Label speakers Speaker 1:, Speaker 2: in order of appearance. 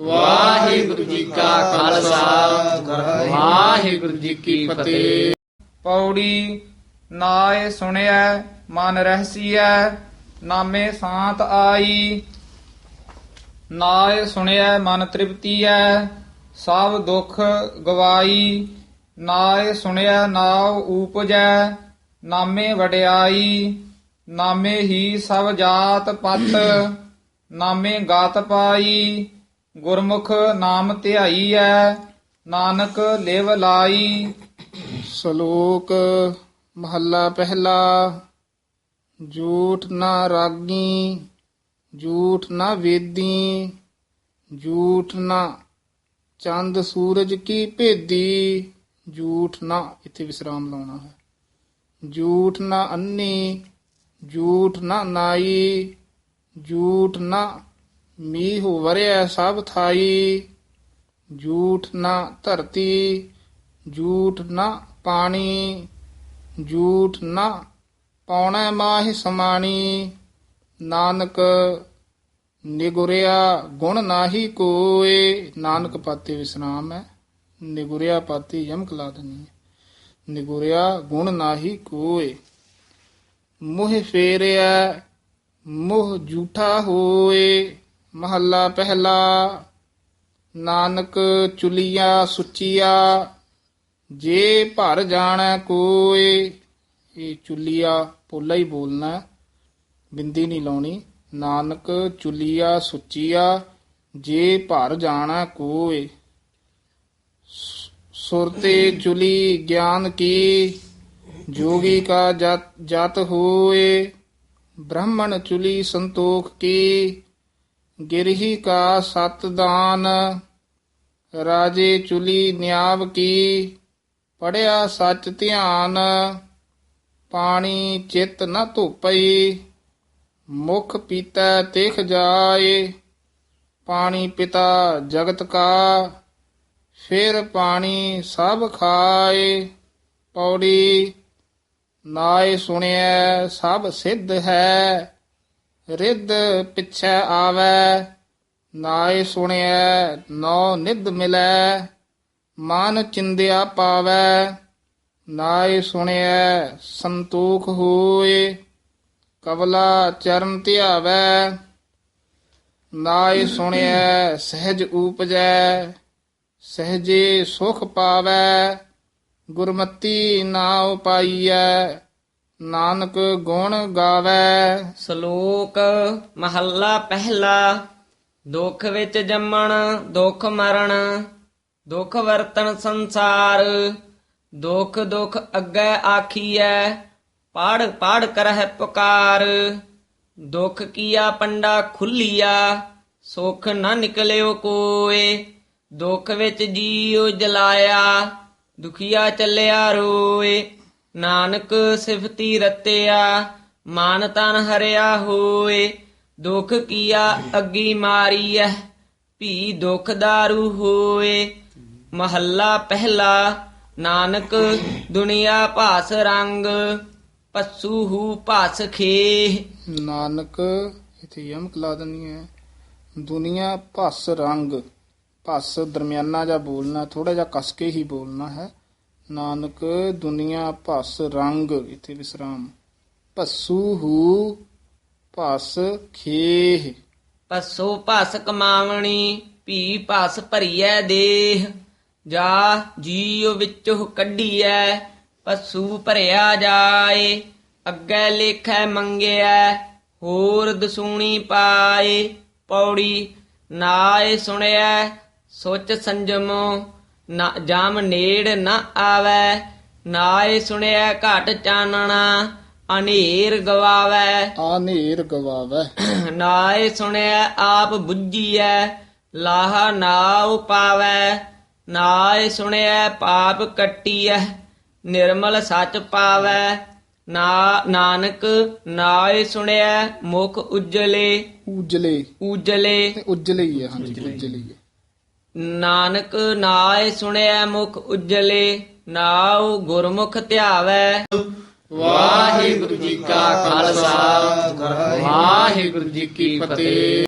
Speaker 1: ਵਾਹਿਗੁਰੂ ਜੀ ਕਾ ਖਾਲਸਾ। ਵਾਹਿਗੁਰੂ ਜੀ ਕੀ ਫਤਿਹ।
Speaker 2: ਪੌੜੀ ਨਾਏ ਸੁਣਿਆ ਮਨ ਰਹਿਸੀਐ, ਨਾਮੇ ਸਾਤ ਆਈ। ਨਾਏ ਸੁਣਿਆ ਮਨ ਤ੍ਰਿਪਤੀਐ, ਸਭ ਦੁੱਖ ਗਵਾਈ। ਨਾਏ ਸੁਣਿਆ ਨਾਉ ਊਪਜੈ, ਨਾਮੇ ਵਡਿਆਈ। ਨਾਮੇ ਹੀ ਸਭ ਜਾਤ ਪਤ, ਨਾਮੇ ਗਾਤ ਪਾਈ। ਗੁਰਮੁਖ ਨਾਮ ਧਿਆਈਐ ਨਾਨਕ ਲਿਵ ਲਾਈ।
Speaker 3: ਸ਼ਲੋਕ ਮਹੱਲਾ ਪਹਿਲਾ ਝੂਠ ਨਾ ਰਾਗੀ ਝੂਠ ਨਾ ਵੇਦੀ ਝੂਠ ਨਾ ਚੰਦ ਸੂਰਜ ਕੀ ਭੇਦੀ ਝੂਠ ਨਾ, ਇੱਥੇ ਵਿਸਰਾਮ ਲਾਉਣਾ ਹੈ। ਝੂਠ ਨਾ ਅੰਨੀ ਝੂਠ ਨਾ ਨਾਈ ਝੂਠ ਨਾ ਮੀਂਹ ਵਰਿਆ ਸਭ ਥਾਈ, ਜੂਠ ਨਾ ਧਰਤੀ, ਜੂਠ ਨਾ ਪਾਣੀ, ਜੂਠ ਨਾ ਪੌਣਾ ਮਾਹਿ ਸਮਾਣੀ। ਨਾਨਕ ਨਿਗੁਰਿਆ ਗੁਣ ਨਾਹੀ ਕੋਏ। ਨਾਨਕ ਪਾਤੇ ਵਿਸਰਾਮ ਹੈ। ਨਿਗੁਰਿਆ ਪਾਤੀ ਯਮਕ ਲਾ ਦਨੀ ਹੈ। ਨਿਗੁਰਿਆ ਗੁਣ ਨਾਹੀ ਕੋਏ। ਮੂਹ ਫੇਰਿਆ, ਮੂਹ ਝੂਠਾ ਹੋਏ। ਮਹੱਲਾ ਪਹਿਲਾ ਨਾਨਕ ਚੁਲੀਆ ਸੁਚੀਆ ਜੇ ਭਰ ਜਾਣੈ ਕੋਏ ਇਹ ਚੁਲੀਆ ਪੋਲਾ ਹੀ ਬੋਲਣਾ ਹੈ, ਬਿੰਦੀ ਨਹੀਂ ਲਾਉਣੀ। ਨਾਨਕ ਚੁਲੀਆ ਸੁਚੀਆ ਜੇ ਭਰ ਜਾਣਾ ਕੋਏ। ਸ- ਸੁਰਤੇ ਚੁਲੀ ਗਿਆਨ ਕੀ ਜੋਗੀ ਕਾ ਜਤ ਜਤ ਹੋਏ ਬ੍ਰਾਹਮਣ ਚੁਲੀ ਸੰਤੋਖ ਕੀ। ਗਿਰਹੀ ਕਾ ਸਤ ਦਾਨ ਰਾਜੇ ਚੁਲੀ ਨਿਆਵ ਕੀ, ਪੜਿਆ ਸੱਚ ਧਿਆਨ, ਪਾਣੀ ਚਿਤ ਨ ਧੋਪਈ, ਮੁਖ ਪੀਤਾ ਤਿਖ ਜਾਏ, ਪਾਣੀ ਪਿਤਾ ਜਗਤ ਕਾ, ਫਿਰ ਪਾਣੀ ਸਭ ਖਾਏ, ਪੌੜੀ ਨਾਏ ਸੁਣਿਐ ਸਭ ਸਿੱਧ ਹੈ ਰਿੱਧ ਪਿਛੈ ਆਵੈ, ਨਾਏ ਸੁਣਿਐ, ਨੌ ਨਿਦ ਮਿਲੈ, ਮਨ ਚਿੰਦਿਆ ਪਾਵੈ, ਨਾਏ ਸੁਣਿਐ, ਸੰਤੋਖ ਹੋਏ, ਕਵਲਾ ਚਰਨ ਧਿਆਵੈ, ਨਾਏ ਸੁਣਿਐ, ਸਹਿਜ ਊਪਜੈ, ਸਹਜੇ ਸੁਖ ਪਾਵੈ, ਗੁਰਮਤੀ ਨਾਉ ਪਾਈਐ ਨਾਨਕ ਗੁਣ ਗਾਵੈ।
Speaker 4: ਸ਼ਲੋਕ ਮਹੱਲਾ ਪਹਿਲਾ, ਦੁੱਖ ਵਿੱਚ ਜੰਮਣ, ਦੁੱਖ ਮਰਨ, ਦੁੱਖ ਵਰਤਣ ਸੰਸਾਰ, ਦੁੱਖ ਦੁੱਖ ਅੱਗੇ ਆਖੀਐ, ਪਾੜ ਪਾੜ ਕਰਹਿ ਪੁਕਾਰ, ਦੁੱਖ ਕੀਆ ਪੰਡਾ ਖੁੱਲੀਆ, ਸੁਖ ਨਾ ਨਿਕਲਿਓ ਕੋਏ, ਦੁੱਖ ਵਿੱਚ ਜੀਉ ਜਲਾਇਆ, ਦੁਖੀਆ ਚੱਲਿਆ ਰੋਏ। ਨਾਨਕ ਸਿਫਤੀ ਰਤਿਆ ਮਨ ਤਨ ਹਰਿਆ ਹੋਏ, ਦੁੱਖ ਕੀਆ ਅੱਗੀ ਮਾਰੀਐ, ਭੀ ਦੁਖ ਦਾਰੂ ਹੋਏ। ਮਹੱਲਾ ਪਹਿਲਾ, ਨਾਨਕ ਦੁਨੀਆ ਭਾਸ ਰੰਗ, ਪਸੂ ਹੂ ਭਾਸ ਖੇ
Speaker 3: ਨਾਨਕ, ਇਥੇ ਯਮਕ ਲਾ ਦਨੀ ਹੈ ਦੁਨੀਆ ਭਸ ਰੰਗ, ਭਸ ਦਰਮਿਆਨਾ ਜਾ ਬੋਲਣਾ ਥੋੜਾ ਜਿਹਾ ਕਸ ਕੇ ਹੀ ਬੋਲਣਾ ਹੈ। ਨਾਨਕ, ਦੁਨੀਆ ਭਸ ਰੰਗ, ਇਥੇ ਵਿਸਰਾਮ। ਭਸੂ ਹੂ ਭਸ ਖੇਹ।
Speaker 4: ਪਸੋ ਭਸ ਕਮਾਵਣੀ, ਭੀ ਭਸ ਭਰੀਐ ਦੇਹ। ਜਾ ਜੀਉ ਵਿੱਚੋਂ ਕੱਢੀਐ ਪਸੂ ਭਰਿਆ ਜਾਏ। ਅੱਗੇ ਲੇਖੈ ਮੰਗਿਆ ਹੋਰ ਦਸੂਣੀ ਪਾਏ। ਪੌੜੀ ਨਾਏ ਸੁਣਿਆ ਸੋਚ ਸੰਜਮੋ ਨਾ ਜਾਮ ਨੇੜ ਨਾ ਆਵੈ ਨਾਏ ਸੁਣਿਐ ਘਟ ਚਾਨਣਾ ਅਨੇਰ ਗਵਾਵੈ।
Speaker 3: ਆ ਨੇਰ ਗਵਾਵੈ।
Speaker 4: ਨਾਏ ਸੁਣਿਆ ਆਪ ਬੁੱਝੀਐ ਲਾਹਾ ਨਾਉ ਪਾਵੈ। ਨਾਏ ਸੁਣਿਆ ਪਾਪ ਕੱਟੀਐ ਨਿਰਮਲ ਸੱਚ ਪਾਵੈ। ਨਾ ਨਾਨਕ ਨਾਏ ਸੁਣਿਆ ਮੁਖ ਉਜਲੇ।
Speaker 3: ਉਜਲੇ।
Speaker 4: ਉਜਲੇ।
Speaker 3: ਤੇ ਉਜਲੇ ਹੀ ਹੈ ਹਾਂਜੀ ਉਜਲੇ ਹੀ ਹੈ।
Speaker 4: ਨਾਨਕ ਨਾਏ ਸੁਣਿਆ ਮੁਖ ਉਜਲੇ, ਨਾਉ ਗੁਰਮੁਖ ਧਿਆਵੈ।
Speaker 1: ਵਾਹਿਗੁਰੂ ਜੀ ਕਾ ਖਾਲਸਾ, ਵਾਹਿਗੁਰੂ ਜੀ ਕੀ ਫਤਿਹ।